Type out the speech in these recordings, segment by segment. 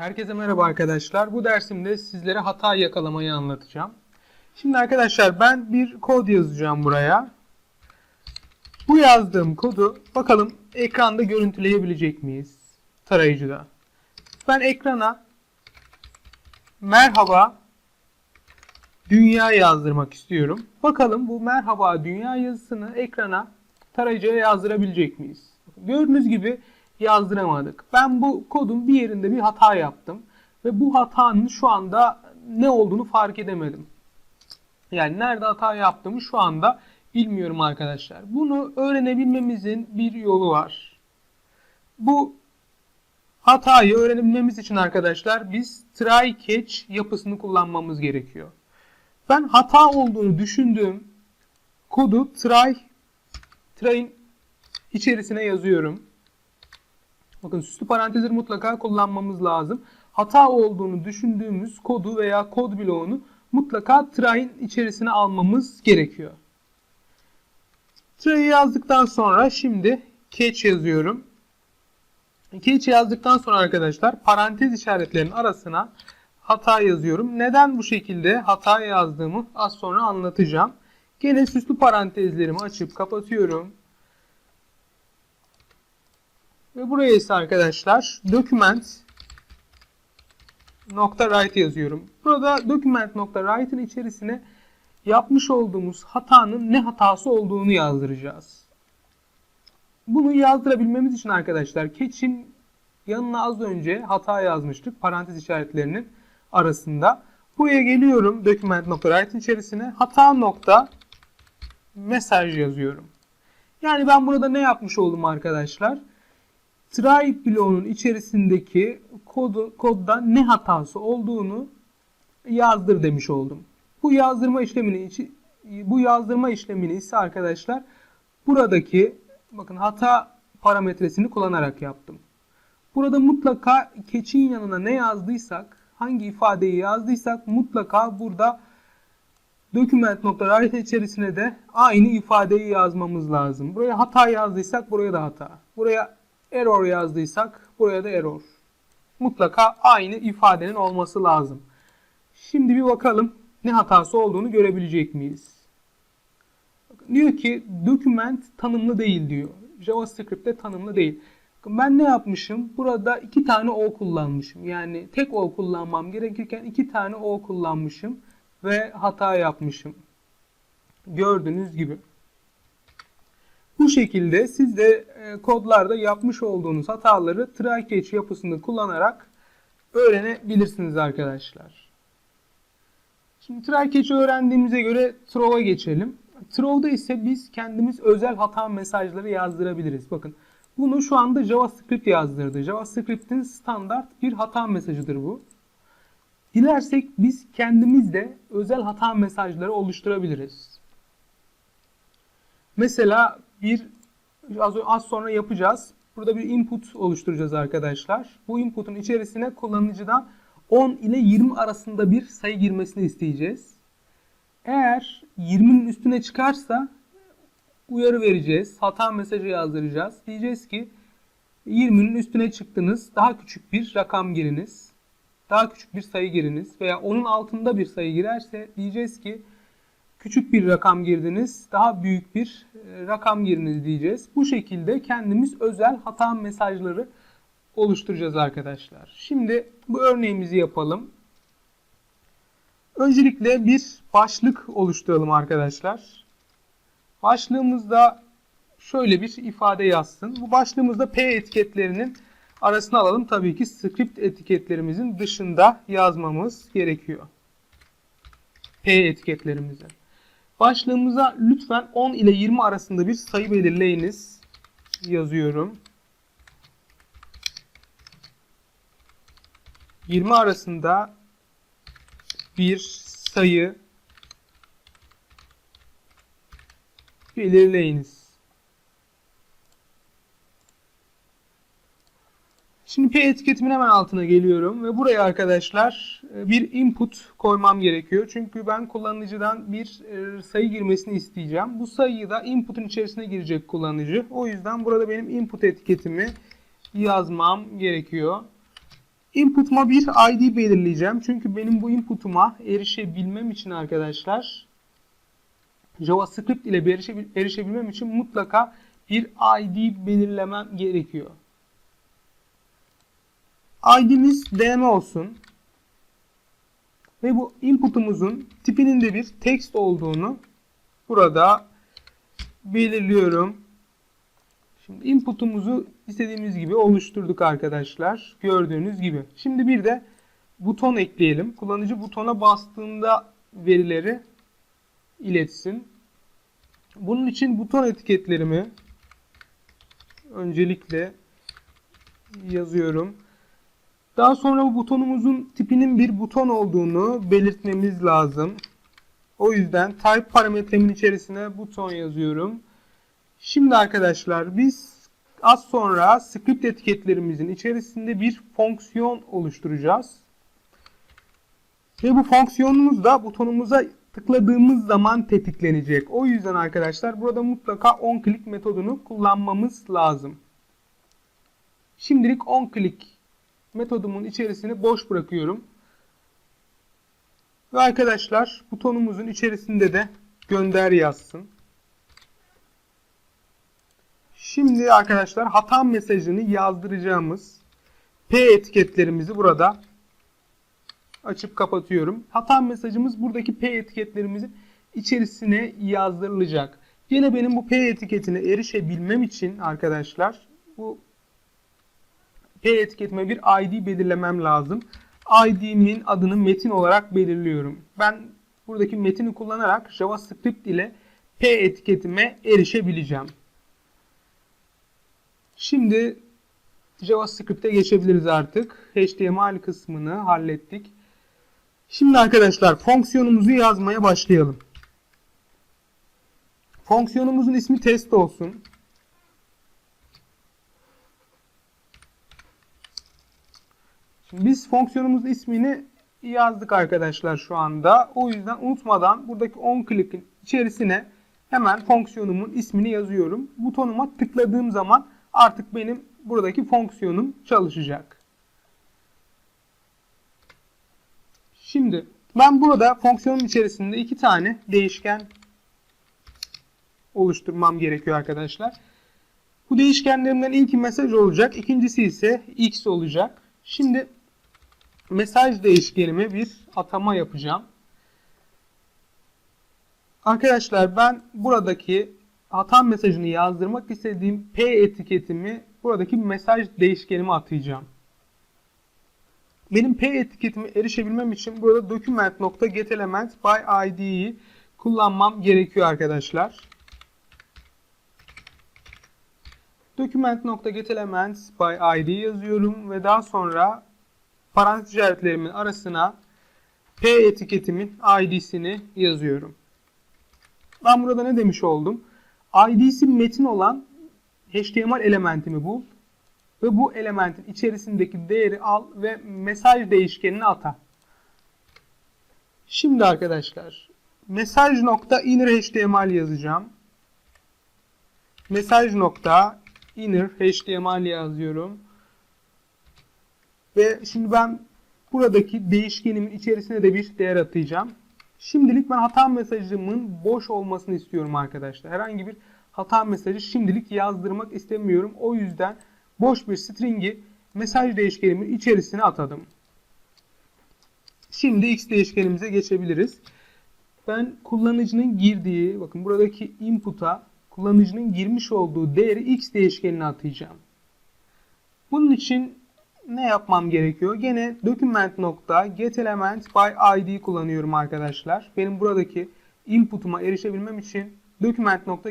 Herkese merhaba arkadaşlar. Bu dersimde sizlere hata yakalamayı anlatacağım. Şimdi arkadaşlar ben bir kod yazacağım buraya. Bu yazdığım kodu bakalım ekranda görüntüleyebilecek miyiz tarayıcıda. Ben ekrana merhaba dünya yazdırmak istiyorum. Bakalım bu merhaba dünya yazısını ekrana tarayıcıya yazdırabilecek miyiz? Gördüğünüz gibi yazdıramadık. Ben bu kodun bir yerinde bir hata yaptım. Ve bu hatanın şu anda ne olduğunu fark edemedim. Yani nerede hata yaptığımı şu anda bilmiyorum arkadaşlar. Bunu öğrenebilmemizin bir yolu var. Bu hatayı öğrenebilmemiz için arkadaşlar biz try catch yapısını kullanmamız gerekiyor. Ben hata olduğunu düşündüğüm kodu try try'in içerisine yazıyorum. Bakın süslü parantezleri mutlaka kullanmamız lazım. Hata olduğunu düşündüğümüz kodu veya kod bloğunu mutlaka try'in içerisine almamız gerekiyor. Try'ı yazdıktan sonra şimdi catch yazıyorum. Catch yazdıktan sonra arkadaşlar parantez işaretlerinin arasına hata yazıyorum. Neden bu şekilde hata yazdığımı az sonra anlatacağım. Gene süslü parantezlerimi açıp kapatıyorum. Ve buraya ise arkadaşlar document nokta write yazıyorum. Burada document nokta write'ın içerisine yapmış olduğumuz hatanın ne hatası olduğunu yazdıracağız. Bunu yazdırabilmemiz için arkadaşlar catch'in yanına az önce hata yazmıştık parantez işaretlerinin arasında. Buraya geliyorum document nokta write içerisine hata nokta mesaj yazıyorum. Yani ben burada ne yapmış oldum arkadaşlar? Try bloğunun içerisindeki kodu, kodda ne hatası olduğunu yazdır demiş oldum. Bu yazdırma işlemini bu yazdırma işlemini ise arkadaşlar buradaki bakın hata parametresini kullanarak yaptım. Burada mutlaka keçin yanına ne yazdıysak, hangi ifadeyi yazdıysak mutlaka burada document.write içerisine de aynı ifadeyi yazmamız lazım. Buraya hata yazdıysak buraya da hata. Buraya error yazdıysak buraya da error. Mutlaka aynı ifadenin olması lazım. Şimdi bir bakalım ne hatası olduğunu görebilecek miyiz? Diyor ki document tanımlı değil diyor. JavaScript'te tanımlı değil. Ben ne yapmışım? Burada iki tane o kullanmışım. Yani tek o kullanmam gerekirken iki tane o kullanmışım ve hata yapmışım. Gördüğünüz gibi. Bu şekilde siz de e, kodlarda yapmış olduğunuz hataları try catch yapısını kullanarak öğrenebilirsiniz arkadaşlar. Şimdi try catch'i öğrendiğimize göre throw'a geçelim. Throw'da ise biz kendimiz özel hata mesajları yazdırabiliriz. Bakın bunu şu anda JavaScript yazdırdı. JavaScript'in standart bir hata mesajıdır bu. Dilersek biz kendimiz de özel hata mesajları oluşturabiliriz. Mesela bir az, az sonra yapacağız. Burada bir input oluşturacağız arkadaşlar. Bu input'un içerisine kullanıcıdan 10 ile 20 arasında bir sayı girmesini isteyeceğiz. Eğer 20'nin üstüne çıkarsa uyarı vereceğiz. Hata mesajı yazdıracağız. Diyeceğiz ki 20'nin üstüne çıktınız. Daha küçük bir rakam giriniz. Daha küçük bir sayı giriniz. Veya onun altında bir sayı girerse diyeceğiz ki küçük bir rakam girdiniz, daha büyük bir e, rakam giriniz diyeceğiz. Bu şekilde kendimiz özel hata mesajları oluşturacağız arkadaşlar. Şimdi bu örneğimizi yapalım. Öncelikle bir başlık oluşturalım arkadaşlar. Başlığımızda şöyle bir ifade yazsın. Bu başlığımızda P etiketlerinin arasına alalım. Tabii ki script etiketlerimizin dışında yazmamız gerekiyor. P etiketlerimizi. Başlığımıza lütfen 10 ile 20 arasında bir sayı belirleyiniz. Yazıyorum. 20 arasında bir sayı belirleyiniz. Şimdi P etiketimin hemen altına geliyorum ve buraya arkadaşlar e, bir input koymam gerekiyor. Çünkü ben kullanıcıdan bir e, sayı girmesini isteyeceğim. Bu sayıyı da input'un içerisine girecek kullanıcı. O yüzden burada benim input etiketimi yazmam gerekiyor. Input'uma bir ID belirleyeceğim. Çünkü benim bu input'uma erişebilmem için arkadaşlar JavaScript ile erişebilmem için mutlaka bir ID belirlemem gerekiyor. ID'miz DM olsun. Ve bu input'umuzun tipinin de bir text olduğunu burada belirliyorum. Şimdi input'umuzu istediğimiz gibi oluşturduk arkadaşlar. Gördüğünüz gibi. Şimdi bir de buton ekleyelim. Kullanıcı butona bastığında verileri iletsin. Bunun için buton etiketlerimi öncelikle yazıyorum. Daha sonra bu butonumuzun tipinin bir buton olduğunu belirtmemiz lazım. O yüzden type parametremin içerisine buton yazıyorum. Şimdi arkadaşlar biz az sonra script etiketlerimizin içerisinde bir fonksiyon oluşturacağız. Ve bu fonksiyonumuz da butonumuza tıkladığımız zaman tetiklenecek. O yüzden arkadaşlar burada mutlaka onClick metodunu kullanmamız lazım. Şimdilik onClick metodumun içerisini boş bırakıyorum. Ve arkadaşlar butonumuzun içerisinde de gönder yazsın. Şimdi arkadaşlar hata mesajını yazdıracağımız P etiketlerimizi burada açıp kapatıyorum. Hata mesajımız buradaki P etiketlerimizin içerisine yazdırılacak. Yine benim bu P etiketine erişebilmem için arkadaşlar bu P etiketime bir ID belirlemem lazım. ID'min adını metin olarak belirliyorum. Ben buradaki metini kullanarak JavaScript ile P etiketime erişebileceğim. Şimdi JavaScript'e geçebiliriz artık. HTML kısmını hallettik. Şimdi arkadaşlar fonksiyonumuzu yazmaya başlayalım. Fonksiyonumuzun ismi test olsun. Biz fonksiyonumuzun ismini yazdık arkadaşlar şu anda. O yüzden unutmadan buradaki onClick'in içerisine hemen fonksiyonumun ismini yazıyorum. Butonuma tıkladığım zaman artık benim buradaki fonksiyonum çalışacak. Şimdi ben burada fonksiyonun içerisinde iki tane değişken oluşturmam gerekiyor arkadaşlar. Bu değişkenlerimden ilki mesaj olacak. ikincisi ise x olacak. Şimdi mesaj değişkenime bir atama yapacağım. Arkadaşlar ben buradaki hata mesajını yazdırmak istediğim P etiketimi buradaki mesaj değişkenime atayacağım. Benim P etiketime erişebilmem için burada document.getElement by ID'yi kullanmam gerekiyor arkadaşlar. document.getElement by ID yazıyorum ve daha sonra parantez işaretlerimin arasına P etiketimin ID'sini yazıyorum. Ben burada ne demiş oldum? ID'si metin olan HTML elementimi bul ve bu elementin içerisindeki değeri al ve mesaj değişkenini ata. Şimdi arkadaşlar mesaj nokta inner HTML yazacağım. Mesaj nokta inner HTML yazıyorum. Ve şimdi ben buradaki değişkenimin içerisine de bir değer atayacağım. Şimdilik ben hata mesajımın boş olmasını istiyorum arkadaşlar. Herhangi bir hata mesajı şimdilik yazdırmak istemiyorum. O yüzden boş bir string'i mesaj değişkenimin içerisine atadım. Şimdi x değişkenimize geçebiliriz. Ben kullanıcının girdiği, bakın buradaki input'a kullanıcının girmiş olduğu değeri x değişkenine atayacağım. Bunun için ne yapmam gerekiyor? Gene document nokta kullanıyorum arkadaşlar. Benim buradaki input'uma erişebilmem için document nokta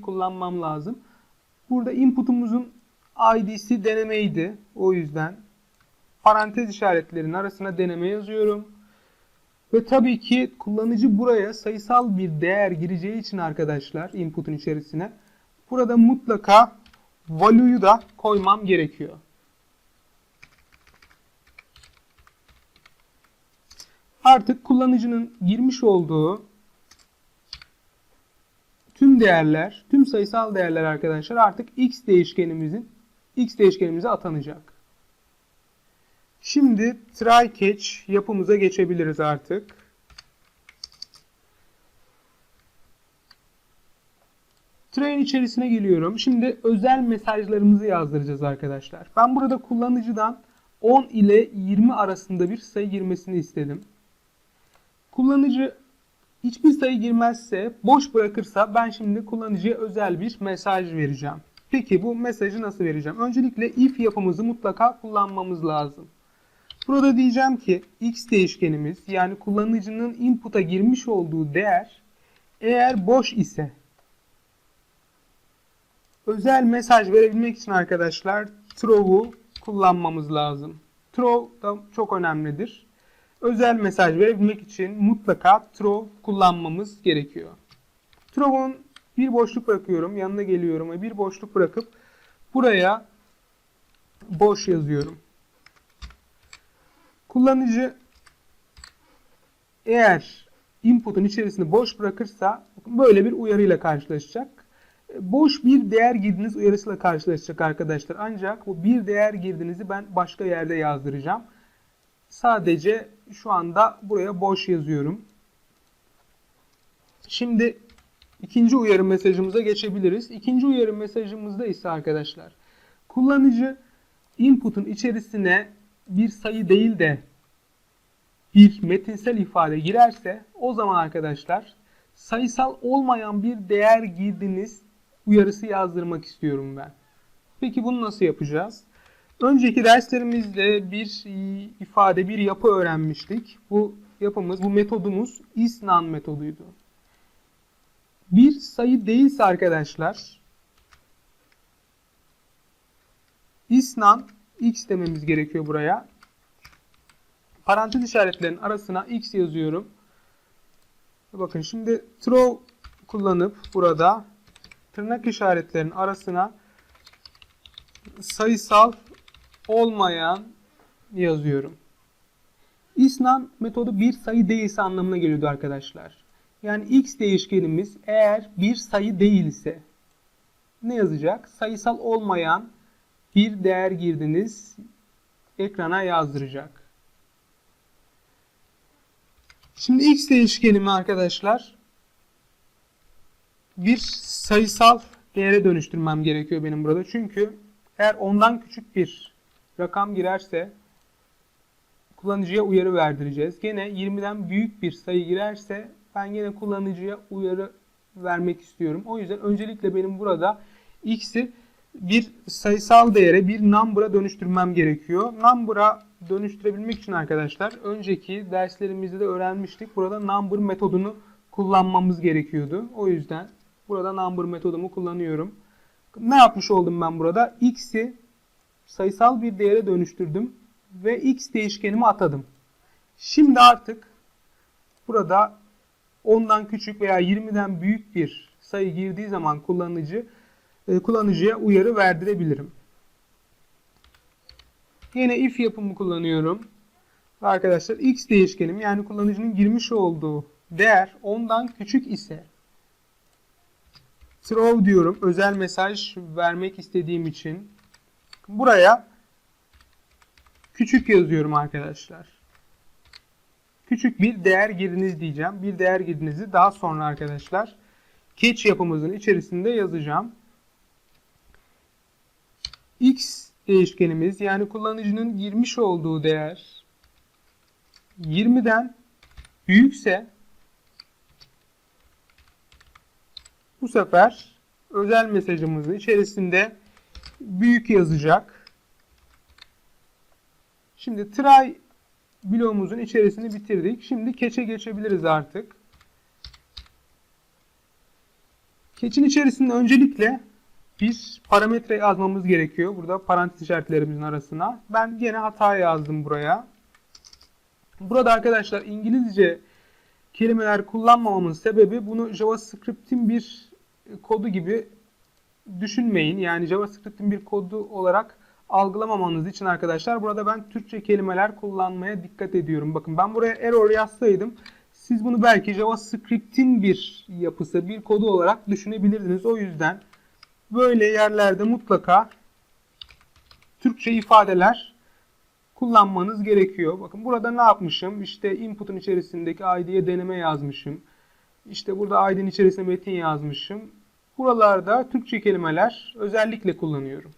kullanmam lazım. Burada input'umuzun id'si denemeydi. O yüzden parantez işaretlerinin arasına deneme yazıyorum. Ve tabii ki kullanıcı buraya sayısal bir değer gireceği için arkadaşlar input'un içerisine burada mutlaka value'yu da koymam gerekiyor. Artık kullanıcının girmiş olduğu tüm değerler, tüm sayısal değerler arkadaşlar artık x değişkenimizin x değişkenimize atanacak. Şimdi try catch yapımıza geçebiliriz artık. Try'in içerisine geliyorum. Şimdi özel mesajlarımızı yazdıracağız arkadaşlar. Ben burada kullanıcıdan 10 ile 20 arasında bir sayı girmesini istedim. Kullanıcı hiçbir sayı girmezse, boş bırakırsa ben şimdi kullanıcıya özel bir mesaj vereceğim. Peki bu mesajı nasıl vereceğim? Öncelikle if yapımızı mutlaka kullanmamız lazım. Burada diyeceğim ki x değişkenimiz yani kullanıcının input'a girmiş olduğu değer eğer boş ise özel mesaj verebilmek için arkadaşlar throw'u kullanmamız lazım. Throw da çok önemlidir. Özel mesaj verebilmek için mutlaka throw kullanmamız gerekiyor. Throw'un bir boşluk bırakıyorum. Yanına geliyorum ve bir boşluk bırakıp buraya boş yazıyorum. Kullanıcı eğer input'un içerisinde boş bırakırsa böyle bir uyarıyla karşılaşacak. Boş bir değer girdiniz uyarısıyla karşılaşacak arkadaşlar. Ancak bu bir değer girdinizi ben başka yerde yazdıracağım. Sadece şu anda buraya boş yazıyorum. Şimdi ikinci uyarı mesajımıza geçebiliriz. İkinci uyarı mesajımızda ise arkadaşlar kullanıcı input'un içerisine bir sayı değil de bir metinsel ifade girerse o zaman arkadaşlar sayısal olmayan bir değer girdiniz uyarısı yazdırmak istiyorum ben. Peki bunu nasıl yapacağız? Önceki derslerimizde bir ifade, bir yapı öğrenmiştik. Bu yapımız, bu metodumuz isnan metoduydu. Bir sayı değilse arkadaşlar isnan x dememiz gerekiyor buraya. Parantez işaretlerinin arasına x yazıyorum. Bakın şimdi throw kullanıp burada tırnak işaretlerinin arasına sayısal olmayan yazıyorum. İsnan metodu bir sayı değilse anlamına geliyordu arkadaşlar. Yani x değişkenimiz eğer bir sayı değilse ne yazacak? Sayısal olmayan bir değer girdiniz ekrana yazdıracak. Şimdi x değişkenimi arkadaşlar bir sayısal değere dönüştürmem gerekiyor benim burada. Çünkü eğer ondan küçük bir rakam girerse kullanıcıya uyarı verdireceğiz. Gene 20'den büyük bir sayı girerse ben yine kullanıcıya uyarı vermek istiyorum. O yüzden öncelikle benim burada x'i bir sayısal değere, bir number'a dönüştürmem gerekiyor. Number'a dönüştürebilmek için arkadaşlar önceki derslerimizde de öğrenmiştik. Burada number metodunu kullanmamız gerekiyordu. O yüzden burada number metodumu kullanıyorum. Ne yapmış oldum ben burada? x'i sayısal bir değere dönüştürdüm ve x değişkenimi atadım. Şimdi artık burada 10'dan küçük veya 20'den büyük bir sayı girdiği zaman kullanıcı e, kullanıcıya uyarı verdirebilirim. Yine if yapımı kullanıyorum. Arkadaşlar x değişkenim yani kullanıcının girmiş olduğu değer 10'dan küçük ise throw diyorum. Özel mesaj vermek istediğim için. Buraya küçük yazıyorum arkadaşlar. Küçük bir değer girdiniz diyeceğim. Bir değer girdinizi daha sonra arkadaşlar catch yapımızın içerisinde yazacağım. x değişkenimiz yani kullanıcının girmiş olduğu değer 20'den büyükse bu sefer özel mesajımızın içerisinde büyük yazacak. Şimdi try bloğumuzun içerisini bitirdik. Şimdi keçe geçebiliriz artık. Keçin içerisinde öncelikle bir parametre yazmamız gerekiyor. Burada parantez işaretlerimizin arasına. Ben yine hata yazdım buraya. Burada arkadaşlar İngilizce kelimeler kullanmamamın sebebi bunu JavaScript'in bir kodu gibi düşünmeyin. Yani JavaScript'in bir kodu olarak algılamamanız için arkadaşlar burada ben Türkçe kelimeler kullanmaya dikkat ediyorum. Bakın ben buraya error yazsaydım siz bunu belki JavaScript'in bir yapısı, bir kodu olarak düşünebilirdiniz. O yüzden böyle yerlerde mutlaka Türkçe ifadeler kullanmanız gerekiyor. Bakın burada ne yapmışım? İşte input'un içerisindeki ID'ye deneme yazmışım. İşte burada ID'nin içerisine metin yazmışım. Buralarda Türkçe kelimeler özellikle kullanıyorum.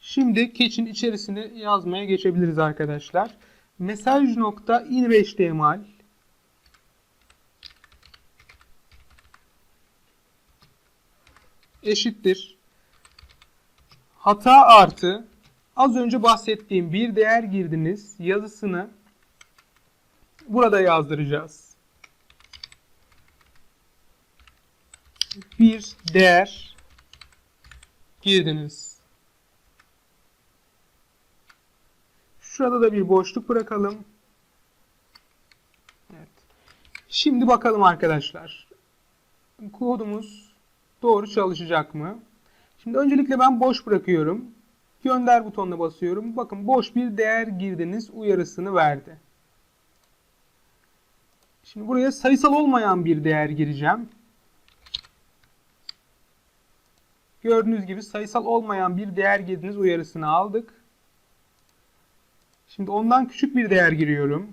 Şimdi catch'in içerisine yazmaya geçebiliriz arkadaşlar. Mesaj nokta inRHTML eşittir. Hata artı az önce bahsettiğim bir değer girdiniz yazısını burada yazdıracağız. Bir değer girdiniz. Şurada da bir boşluk bırakalım. Evet. Şimdi bakalım arkadaşlar. Kodumuz doğru çalışacak mı? Şimdi öncelikle ben boş bırakıyorum. Gönder butonuna basıyorum. Bakın boş bir değer girdiniz uyarısını verdi. Şimdi buraya sayısal olmayan bir değer gireceğim. Gördüğünüz gibi sayısal olmayan bir değer girdiniz uyarısını aldık. Şimdi ondan küçük bir değer giriyorum.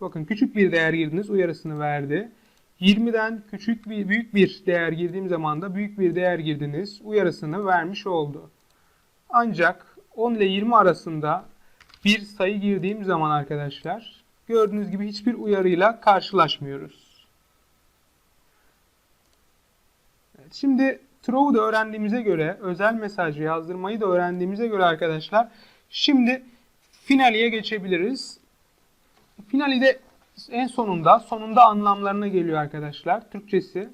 Bakın küçük bir değer girdiniz uyarısını verdi. 20'den küçük bir büyük bir değer girdiğim zaman da büyük bir değer girdiniz uyarısını vermiş oldu. Ancak 10 ile 20 arasında bir sayı girdiğim zaman arkadaşlar gördüğünüz gibi hiçbir uyarıyla karşılaşmıyoruz. Evet, şimdi throw'u da öğrendiğimize göre özel mesajı yazdırmayı da öğrendiğimize göre arkadaşlar şimdi finaliye geçebiliriz. Finalide en sonunda, sonunda anlamlarına geliyor arkadaşlar. Türkçesi.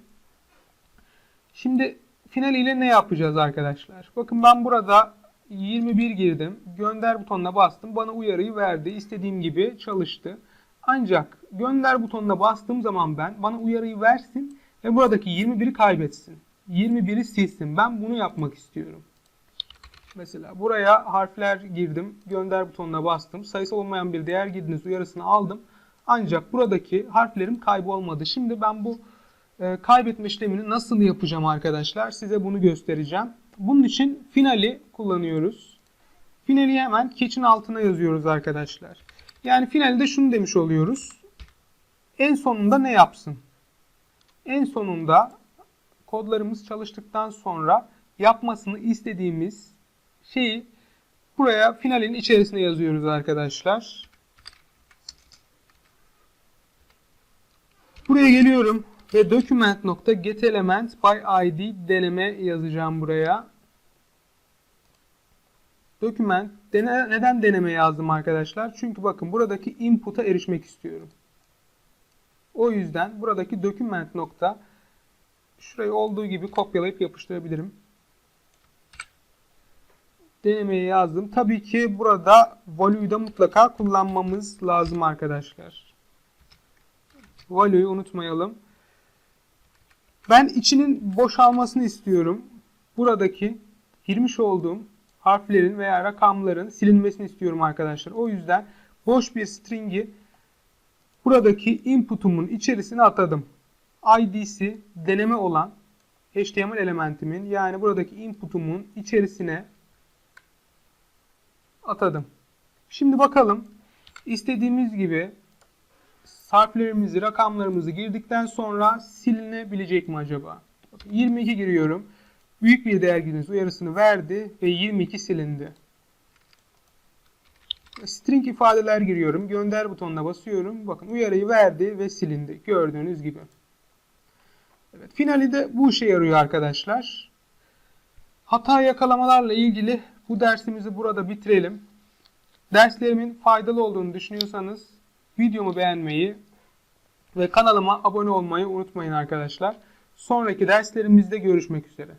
Şimdi final ile ne yapacağız arkadaşlar? Bakın ben burada 21 girdim. Gönder butonuna bastım. Bana uyarıyı verdi. İstediğim gibi çalıştı. Ancak gönder butonuna bastığım zaman ben bana uyarıyı versin ve buradaki 21'i kaybetsin. 21'i silsin. Ben bunu yapmak istiyorum. Mesela buraya harfler girdim. Gönder butonuna bastım. Sayısal olmayan bir değer girdiniz uyarısını aldım. Ancak buradaki harflerim kaybolmadı. Şimdi ben bu e, kaybetme işlemini nasıl yapacağım arkadaşlar? Size bunu göstereceğim. Bunun için finali kullanıyoruz. Finali hemen catch'in altına yazıyoruz arkadaşlar. Yani finalde şunu demiş oluyoruz. En sonunda ne yapsın? En sonunda kodlarımız çalıştıktan sonra yapmasını istediğimiz şeyi buraya finalin içerisine yazıyoruz arkadaşlar. Buraya geliyorum ve document.getElement by id deneme yazacağım buraya. Document dene, neden deneme yazdım arkadaşlar? Çünkü bakın buradaki input'a erişmek istiyorum. O yüzden buradaki document nokta şurayı olduğu gibi kopyalayıp yapıştırabilirim. Denemeyi yazdım. Tabii ki burada value'yu da mutlaka kullanmamız lazım arkadaşlar. Value'yu unutmayalım. Ben içinin boşalmasını istiyorum. Buradaki girmiş olduğum harflerin veya rakamların silinmesini istiyorum arkadaşlar. O yüzden boş bir string'i buradaki input'umun içerisine atadım. ID'si deneme olan HTML elementimin yani buradaki input'umun içerisine atadım. Şimdi bakalım istediğimiz gibi harflerimizi, rakamlarımızı girdikten sonra silinebilecek mi acaba? 22 giriyorum. Büyük bir değer girdiniz uyarısını verdi ve 22 silindi. String ifadeler giriyorum. Gönder butonuna basıyorum. Bakın uyarıyı verdi ve silindi. Gördüğünüz gibi. Evet, finali de bu işe yarıyor arkadaşlar. Hata yakalamalarla ilgili bu dersimizi burada bitirelim. Derslerimin faydalı olduğunu düşünüyorsanız videomu beğenmeyi ve kanalıma abone olmayı unutmayın arkadaşlar. Sonraki derslerimizde görüşmek üzere.